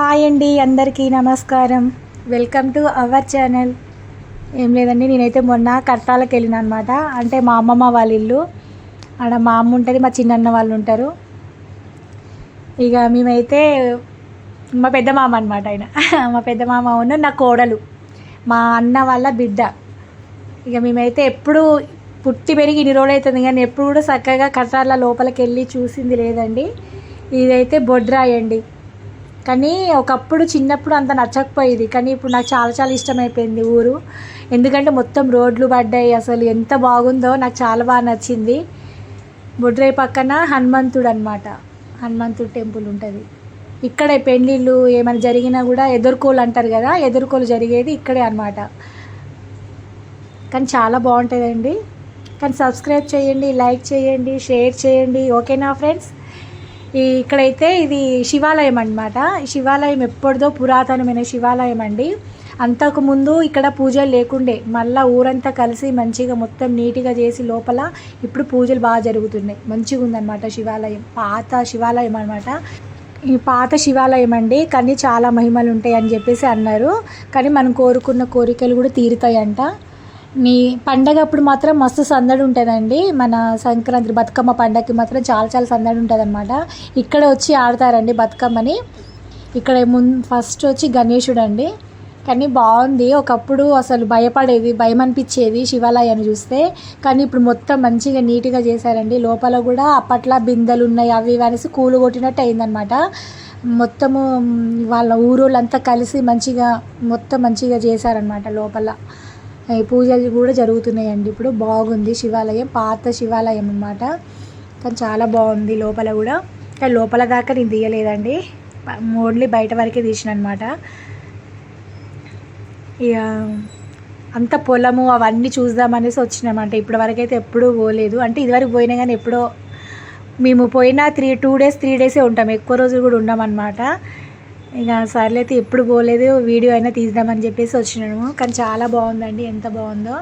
Hi అండి అందరికీ నమస్కారం. వెల్కమ్ టు అవర్ ఛానల్ ఏం లేదండి నేనైతే మొన్న కట్టాలకు వెళ్ళిన అనమాట అంటే మా అమ్మమ్మ వాళ్ళ ఇల్లు. ఆడ మా అమ్మ ఉంటుంది మా చిన్నన్న వాళ్ళు ఉంటారు. ఇక మేమైతే మా పెద్ద మామ అనమాట ఆయన. మా పెద్ద మామ ఉన్న నా కోడలు. మా అన్న వాళ్ళ బిడ్డ. ఇక మేమైతే ఎప్పుడు పుట్టి పెరిగి ఇన్ని రోజులు అవుతుంది కానీ ఎప్పుడు కూడా చక్కగా కట్టాల లోపలికి వెళ్ళి చూసింది లేదండి. ఇదైతే బొడ్రాయి అండి. కానీ ఒకప్పుడు చిన్నప్పుడు అంత నచ్చకపోయేది. కానీ ఇప్పుడు నాకు చాలా చాలా ఇష్టమైపోయింది ఊరు. ఎందుకంటే మొత్తం రోడ్లు పడ్డాయి అసలు. ఎంత బాగుందో నాకు చాలా బాగా నచ్చింది. బొడ్రాయి పక్కన హనుమంతుడు అనమాట హనుమంతుడు టెంపుల్ ఉంటుంది. ఇక్కడే పెళ్ళిళ్ళు ఏమైనా జరిగినా కూడా ఎదుర్కోలు అంటారు కదా ఎదుర్కోలు జరిగేది ఇక్కడే అనమాట కానీ చాలా బాగుంటుందండి. కానీ సబ్స్క్రైబ్ చేయండి లైక్ చేయండి షేర్ చేయండి. ఓకేనా ఫ్రెండ్స్? ఇక్కడైతే ఇది శివాలయం అనమాట శివాలయం ఎప్పటిదో పురాతనమైన శివాలయం అండి. అంతకుముందు ఇక్కడ పూజలు లేకుండే మళ్ళీ ఊరంతా కలిసి మంచిగా మొత్తం నీట్గా చేసి లోపల ఇప్పుడు పూజలు బాగా జరుగుతున్నాయి. మంచిగా ఉందన్నమాట శివాలయం. పాత శివాలయం అనమాట ఈ పాత శివాలయం అండి. కానీ చాలా మహిమలు ఉంటాయి అని చెప్పేసి అన్నారు. కానీ మనం కోరుకున్న కోరికలు కూడా తీరుతాయంట. మీ పండగ అప్పుడు మాత్రం మస్తు సందడి ఉంటుందండి. మన సంక్రాంతి బతుకమ్మ పండగకి మాత్రం చాలా చాలా సందడి ఉంటుంది అనమాట ఇక్కడ వచ్చి ఆడతారండి బతుకమ్మని. ఇక్కడ ముందు ఫస్ట్ వచ్చి గణేశుడు అండి కానీ బాగుంది. ఒకప్పుడు అసలు భయపడేది భయం అనిపించేది శివాలయాన్ని చూస్తే. కానీ ఇప్పుడు మొత్తం మంచిగా నీట్గా చేశారండి. లోపల కూడా అప్పట్లో బిందెలు ఉన్నాయి అవి ఇవి అనేసి కూలు కొట్టినట్టు అయిందనమాట మొత్తము వాళ్ళ ఊరోళ్ళంతా కలిసి మంచిగా మొత్తం మంచిగా చేశారనమాట లోపల. పూజలు కూడా జరుగుతున్నాయండి. ఇప్పుడు బాగుంది శివాలయం పాత శివాలయం అనమాట కానీ చాలా బాగుంది లోపల కూడా. కానీ లోపల దాకా నేను తీయలేదండి. ఓన్లీ బయట వరకే తీసిన అనమాట ఇక అంత పొలము అవన్నీ చూద్దామనేసి వచ్చినమాట ఇప్పటి వరకు అయితే ఎప్పుడూ పోలేదు. అంటే ఇదివరకు పోయినా కానీ ఎప్పుడో మేము పోయినా త్రీ టూ డేస్ త్రీ డేసే ఉంటాం. ఎక్కువ రోజులు కూడా ఉండమన్నమాట. ఇక సర్లైతే ఎప్పుడు పోలేదు వీడియో అయినా తీద్దామని చెప్పేసి వచ్చినాము. కానీ చాలా బాగుందండి ఎంత బాగుందో.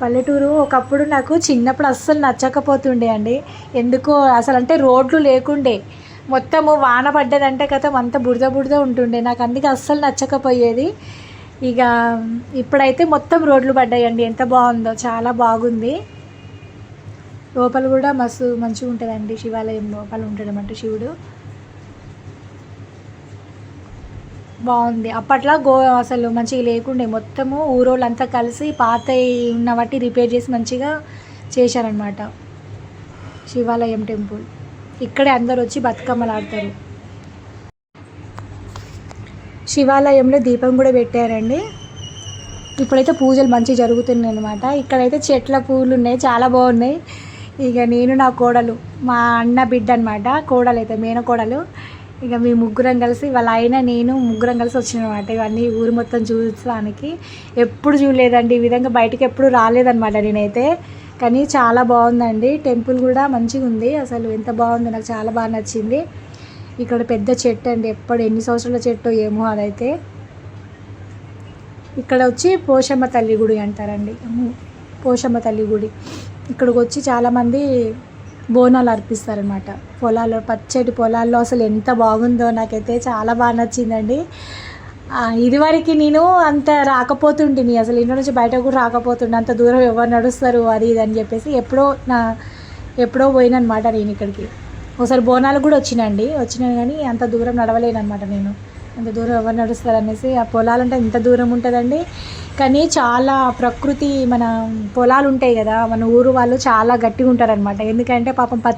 పల్లెటూరు ఒకప్పుడు నాకు చిన్నప్పుడు అస్సలు నచ్చకపోతుండే అండి. ఎందుకో అసలు అంటే రోడ్లు లేకుండే. మొత్తము వాన పడ్డదంటే కదా అంత బురద బురద ఉంటుండే. నాకు అందుకే అస్సలు నచ్చకపోయేది. ఇక ఇప్పుడైతే మొత్తం రోడ్లు పడ్డాయండి. ఎంత బాగుందో చాలా బాగుంది. లోపల కూడా మస్తు మంచిగా ఉంటుందండి శివాలయం లోపల ఉంటాడనమాట శివుడు. బాగుంది. అప్పట్లో గో అసలు మంచిగా లేకుండే. మొత్తము ఊరోళ్ళంతా కలిసి పాత ఉన్న వాటి రిపేర్ చేసి మంచిగా చేశారనమాట శివాలయం టెంపుల్. ఇక్కడే అందరు వచ్చి బతుకమ్మలు ఆడతారు శివాలయంలో దీపం కూడా పెట్టారండి. ఇప్పుడైతే పూజలు మంచిగా జరుగుతున్నాయి అనమాట ఇక్కడైతే చెట్ల పూలు ఉన్నాయి. చాలా బాగున్నాయి. ఇక నేను నా కోడలు మా అన్న బిడ్డ అనమాట కోడలు అయితే మేన కోడలు ఇక మీ ముగ్గురం కలిసి వాళ్ళ ఆయన నేను ముగ్గురం కలిసి వచ్చినమాట. ఇవన్నీ ఊరు మొత్తం చూడడానికి ఎప్పుడు చూడలేదండి. ఈ విధంగా బయటకు ఎప్పుడు రాలేదన్నమాట నేనైతే. కానీ చాలా బాగుందండి. టెంపుల్ కూడా మంచిగా ఉంది. అసలు ఎంత బాగుంది నాకు చాలా బాగా నచ్చింది. ఇక్కడ పెద్ద చెట్టు అండి. ఎప్పుడు ఎన్ని సంవత్సరాల చెట్టు ఏమో అదైతే. ఇక్కడ వచ్చి పోషమ్మ తల్లి గుడి అంటారండి. పోషమ్మ తల్లి గుడి. ఇక్కడికి వచ్చి చాలామంది బోనాలు అర్పిస్తారనమాట పొలాల్లో పచ్చటి పొలాల్లో అసలు ఎంత బాగుందో నాకైతే చాలా బాగా నచ్చిందండి. ఇదివరకు నేను అంత రాకపోతుంటిని. అసలు ఇంట్లో నుంచి బయట కూడా రాకపోతుండే. అంత దూరం ఎవరు నడుస్తారు అది ఇది అని చెప్పేసి ఎప్పుడో నా ఎప్పుడో పోయినమాట నేను ఇక్కడికి. ఒకసారి బోనాలు కూడా వచ్చినండి వచ్చినాను కానీ అంత దూరం నడవలేను అనమాట నేను. అంత దూరం ఎవరు నడుస్తారు అనేసి ఆ పొలాలంటే ఇంత దూరం ఉంటుందండి. కానీ చాలా ప్రకృతి మన పొలాలు ఉంటాయి కదా మన ఊరు వాళ్ళు చాలా గట్టిగా ఉంటారనమాట ఎందుకంటే పాపం ప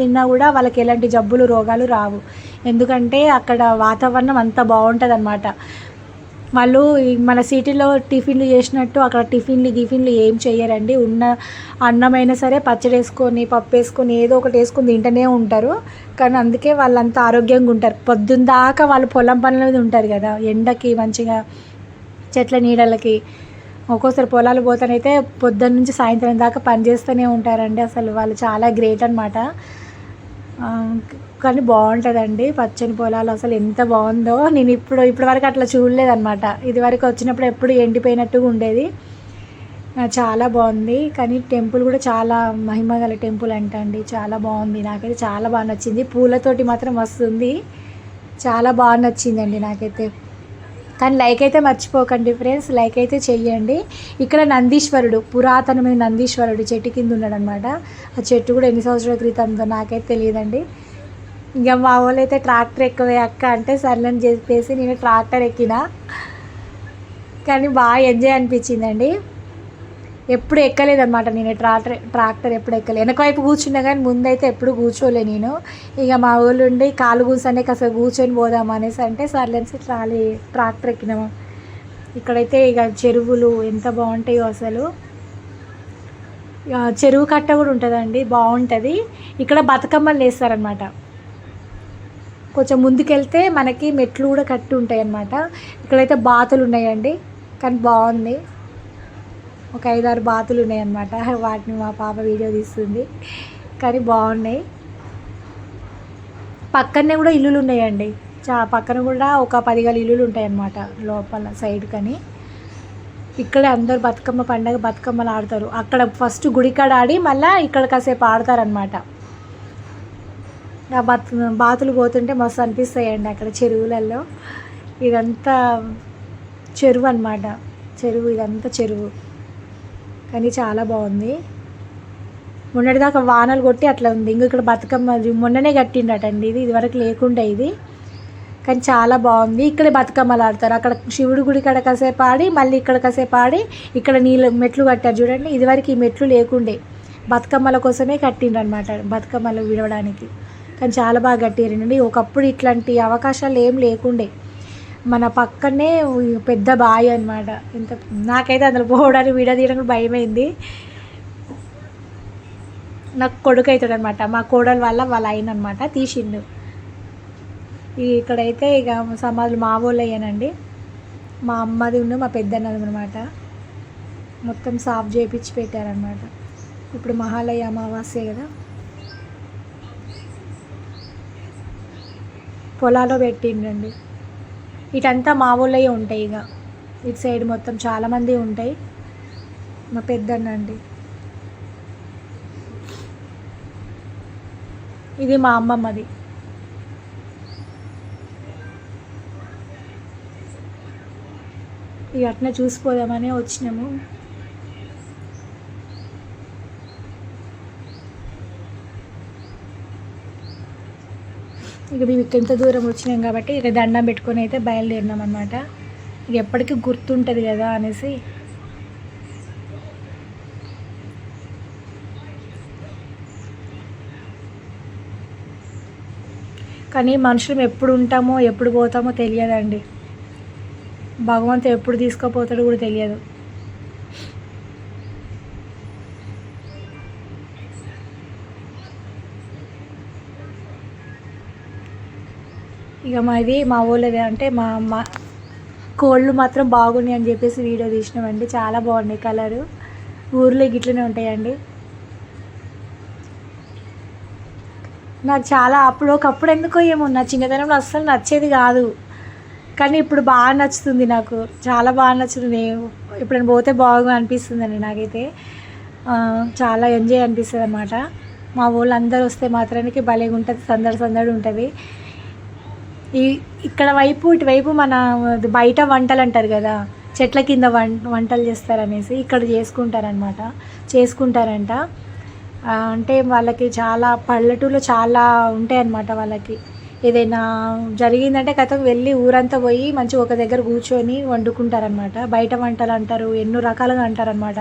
తిన్నా కూడా వాళ్ళకి ఎలాంటి జబ్బులు రోగాలు రావు. ఎందుకంటే అక్కడ వాతావరణం అంత బాగుంటుంది అనమాట వాళ్ళు మన సిటీలో టిఫిన్లు చేసినట్టు అక్కడ టిఫిన్లు గిఫిన్లు ఏం చేయరండి ఉన్న అన్నమైనా సరే పచ్చడి వేసుకొని పప్పు వేసుకొని ఏదో ఒకటి వేసుకొని తింటూనే ఉంటారు. కానీ అందుకే వాళ్ళంతా ఆరోగ్యంగా ఉంటారు. పొద్దున్న దాకా వాళ్ళు పొలం పనుల మీద ఉంటారు కదా. ఎండకి మంచిగా చెట్ల నీడలకి ఒక్కోసారి పొలాలు పోతానైతే పొద్దున్న నుంచి సాయంత్రం దాకా పనిచేస్తూనే ఉంటారండి. అసలు వాళ్ళు చాలా గ్రేట్ అనమాట కానీ బాగుంటుందండి. పచ్చని పొలాలు అసలు ఎంత బాగుందో నేను ఇప్పుడు ఇప్పటి వరకు అట్లా చూడలేదన్నమాట. ఇది వరకు వచ్చినప్పుడు ఎప్పుడు ఎండిపోయినట్టుగా ఉండేది. చాలా బాగుంది. కానీ టెంపుల్ కూడా చాలా మహిమ గల టెంపుల్ అంట అండి చాలా బాగుంది. నాకైతే చాలా బాగా నచ్చింది. పూలతోటి మాత్రం వస్తుంది. చాలా బాగా నచ్చిందండి నాకైతే. కానీ లైక్ అయితే మర్చిపోకండి ఫ్రెండ్స్. లైక్ అయితే చెయ్యండి. ఇక్కడ నందీశ్వరుడు పురాతనమైన నందీశ్వరుడు చెట్టు కింద ఉన్నాడు అనమాట ఆ చెట్టు కూడా ఎన్ని సంవత్సరాల క్రితందో నాకైతే తెలియదండి. ఇంకా మా వాళ్ళు అయితే ట్రాక్టర్ ఎక్కవే అక్క అంటే సర్లని చెప్పేసి నేను ట్రాక్టర్ ఎక్కిన. కానీ బాగా ఎంజాయ్ అనిపించిందండి. ఎప్పుడు ఎక్కలేదన్నమాట నేను ట్రాక్టర్ ట్రాక్టర్ ఎప్పుడు ఎక్కలేదు వెనకవైపు కూర్చున్నా కానీ ముందైతే ఎప్పుడు కూర్చోలే నేను. ఇక మా ఊళ్ళో ఉండి కాలు కూర్చొని కాస్త కూర్చొని పోదాం అనేసి అంటే సర్లెన్స్ ట్రాలీ ట్రాక్టర్ ఎక్కినాము ఇక్కడైతే ఇక చెరువులు ఎంత బాగుంటాయో అసలు. ఇక చెరువు కట్ట కూడా ఉంటుందండి బాగుంటుంది. ఇక్కడ బతుకమ్మలు వేస్తారనమాట కొంచెం ముందుకెళ్తే మనకి మెట్లు కూడా కట్టి ఉంటాయి అన్నమాట ఇక్కడైతే బాతులు ఉన్నాయండి. కానీ బాగుంది. ఒక ఐదారు బాతులు ఉన్నాయన్నమాట. వాటిని మా పాప వీడియో తీస్తుంది. కానీ బాగున్నాయి. పక్కనే కూడా ఇల్లులు ఉన్నాయండి. చా పక్కన కూడా ఒక పదిగల ఇల్లులు ఉంటాయన్నమాట లోపల సైడ్ కానీ. ఇక్కడే అందరు బతుకమ్మ పండగ బతుకమ్మలు ఆడతారు. అక్కడ ఫస్ట్ గుడికాడ ఆడి మళ్ళీ ఇక్కడ కాసేపు ఆడతారనమాట ఆ బత్ బాతులు పోతుంటే మస్తు అనిపిస్తాయండి అక్కడ చెరువులలో. ఇదంతా చెరువు అన్నమాట. చెరువు ఇదంతా చెరువు. కానీ చాలా బాగుంది. మొన్నటిదాకా వానలు కొట్టి అట్లా ఉంది. ఇంక ఇక్కడ బతుకమ్మ మొన్ననే కట్టిండటండి ఇది. ఇదివరకు లేకుండా ఇది. కానీ చాలా బాగుంది. ఇక్కడే బతుకమ్మలు ఆడతారు. అక్కడ శివుడి గుడి కాడ కాసేపు ఆడి మళ్ళీ ఇక్కడ కాసేపు ఆడి ఇక్కడ నీళ్ళు మెట్లు కట్టారు చూడండి. ఇదివరకు ఈ మెట్లు లేకుండే. బతుకమ్మల కోసమే కట్టిండ్రు అనమాట బతుకమ్మలు విడవడానికి. కానీ చాలా బాగా కట్టారండి ఒకప్పుడు ఇట్లాంటి అవకాశాలు ఏం లేకుండే. మన పక్కనే పెద్ద బావి అనమాట ఇంత నాకైతే అందులో పోవడానికి వీడియో తీయడానికి భయమైంది. నాకు కొడుకు అవుతాడు అనమాట మా కోడల వల్ల వాళ్ళ ఆయన అనమాట తీసిండు. ఇక్కడైతే ఇక సమాధులు మా వాళ్ళు అయ్యానండి మా అమ్మది ఉన్న మా పెద్దన్నది అనమాట మొత్తం సాఫ్ చేయించి పెట్టారనమాట ఇప్పుడు మహాలయ అమావాస్య కదా. పొలాలో పెట్టిండండి ఇటంతా మా ఊళ్ళో ఉంటాయి ఇక ఇటు సైడ్ మొత్తం చాలామంది ఉంటాయి. మా పెద్దన్నండి. ఇది మా అమ్మమ్మది. ఇక అట్నే చూసిపోదామని వచ్చినాము. ఇక మేము ఇంత దూరం వచ్చినాం కాబట్టి ఇక దండం పెట్టుకొని అయితే బయలుదేరినాం అనమాట ఇక ఎప్పటికీ గుర్తుంటుంది కదా అనేసి. కానీ మనుషులు ఎప్పుడు ఉంటామో ఎప్పుడు పోతామో తెలియదండి. భగవంతుడు ఎప్పుడు తీసుకుపోతాడో కూడా తెలియదు. ఇక మాది మా ఊళ్ళది అంటే మా మా కోళ్ళు మాత్రం బాగున్నాయి అని చెప్పేసి వీడియో తీసినామండి. చాలా బాగున్నాయి కలరు. ఊర్లో గిట్లనే ఉంటాయండి. నాకు చాలా అప్పుడు ఒకప్పుడు ఎందుకో ఏమో నా చిన్నతనంలో అస్సలు నచ్చేది కాదు. కానీ ఇప్పుడు బాగా నచ్చుతుంది నాకు. చాలా బాగా నచ్చుతుంది. ఎప్పుడైనా పోతే బాగా అనిపిస్తుందండి నాకైతే. చాలా ఎంజాయ్ అనిపిస్తుంది అనమాట మా ఊళ్ళో అందరూ వస్తే మాత్రానికి భలేగా ఉంటుంది సందడి సందడి ఉంటుంది. ఈ ఇక్కడ వైపు ఇటువైపు మన బయట వంటలు అంటారు కదా చెట్ల కింద వం వంటలు చేస్తారనేసి ఇక్కడ చేసుకుంటారనమాట చేసుకుంటారంట. అంటే వాళ్ళకి చాలా పల్లెటూరులో చాలా ఉంటాయన్నమాట వాళ్ళకి. ఏదైనా జరిగిందంటే కథ వెళ్ళి ఊరంతా పోయి మంచి ఒక దగ్గర కూర్చొని వండుకుంటారనమాట బయట వంటలు అంటారు ఎన్నో రకాలుగా అంటారనమాట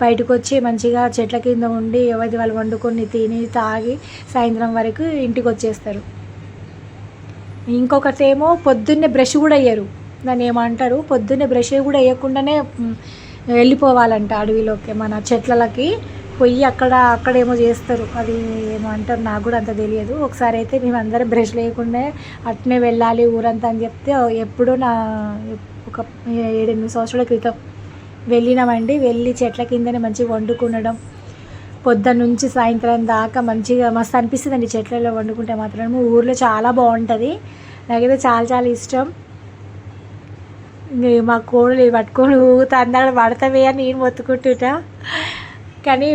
బయటకు వచ్చి మంచిగా చెట్ల కింద ఉండి ఎవరి వాళ్ళు వండుకొని తిని తాగి సాయంత్రం వరకు ఇంటికి వచ్చేస్తారు ఇంకొకటి ఏమో పొద్దున్నే బ్రష్ కూడా వేయరు. దాన్ని ఏమంటారు? పొద్దున్నే బ్రష్ కూడా వేయకుండానే వెళ్ళిపోవాలంట అడవిలోకి మన చెట్లకి పోయి అక్కడ అక్కడేమో చేస్తారు. అది ఏమో అంటారు? నాకు కూడా అంత తెలియదు. ఒకసారి అయితే మేము అందరం బ్రష్ లేకుండా అట్నే వెళ్ళాలి ఊరంతా అని చెప్తే ఎప్పుడో నా ఒక ఏడెనిమిది సంవత్సరాల క్రితం వెళ్ళినామండి. వెళ్ళి చెట్ల కిందనే మంచిగా వండుకునడం. పొద్దున్న నుంచి సాయంత్రం దాకా మంచిగా మస్తు అనిపిస్తుందండి. చెట్లలో వండుకుంటే మాత్రం ఊర్లో చాలా బాగుంటుంది. నాకైతే చాలా చాలా ఇష్టం. మా కోడలు పట్టుకొని ఊగుతా అందరూ పడతావే అని నేను మొత్తుకుంటుట. కానీ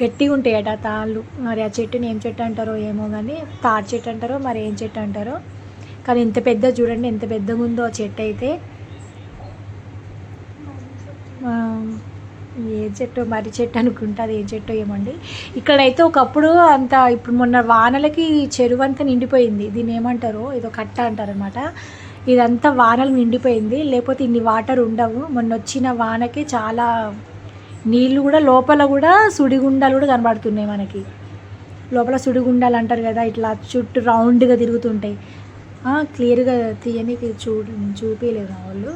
గట్టిగా ఉంటాయట అట తాళ్ళు. మరి ఆ చెట్టుని ఏం చెట్టు అంటారో ఏమో కానీ తాటి చెట్టు అంటారో మరి ఏం చెట్టు అంటారో. కానీ ఇంత పెద్ద చూడండి ఎంత పెద్దగా ఉందో ఆ చెట్టు అయితే ఆ, ఏ చెట్టు మర్రి చెట్టు అనుకుంటా అది ఏ చెట్టు ఏమండి ఇక్కడైతే ఒకప్పుడు అంత ఇప్పుడు మొన్న వానలకి చెరువు అంతా నిండిపోయింది. దీన్ని ఏమంటారు ఏదో కట్ట అంటారనమాట ఇదంతా వానలు నిండిపోయింది. లేకపోతే ఇన్ని వాటర్ ఉండవు. మొన్న వచ్చిన వానకి చాలా నీళ్ళు కూడా లోపల కూడా సుడిగుండాలు కూడా కనబడుతున్నాయి మనకి. లోపల సుడిగుండాలు అంటారు కదా ఇట్లా చుట్టూ రౌండ్గా తిరుగుతుంటాయి. క్లియర్గా తీయని చూ చూపించలేదు వాళ్ళు?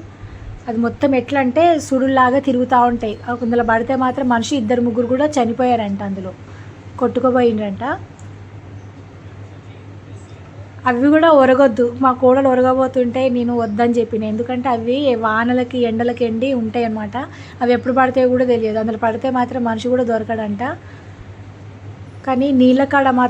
అది మొత్తం ఎట్లా అంటే సుడుల్లాగా తిరుగుతూ ఉంటాయి. కొందరు పడితే మాత్రం మనిషి ఇద్దరు ముగ్గురు కూడా చనిపోయారంట అందులో. కొట్టుకుపోయిండ్రంట. అవి కూడా ఒరగొద్దు. మా కోడలు ఒరగబోతుంటే నేను వద్దని చెప్పిన. ఎందుకంటే అవి వానలకి ఎండలకి ఎండి ఉంటాయి అన్నమాట అవి ఎప్పుడు పడతాయో కూడా తెలియదు. అందులో పడితే మాత్రం మనిషి కూడా దొరకడంట. కానీ నీళ్ళ కాడ మాత్రం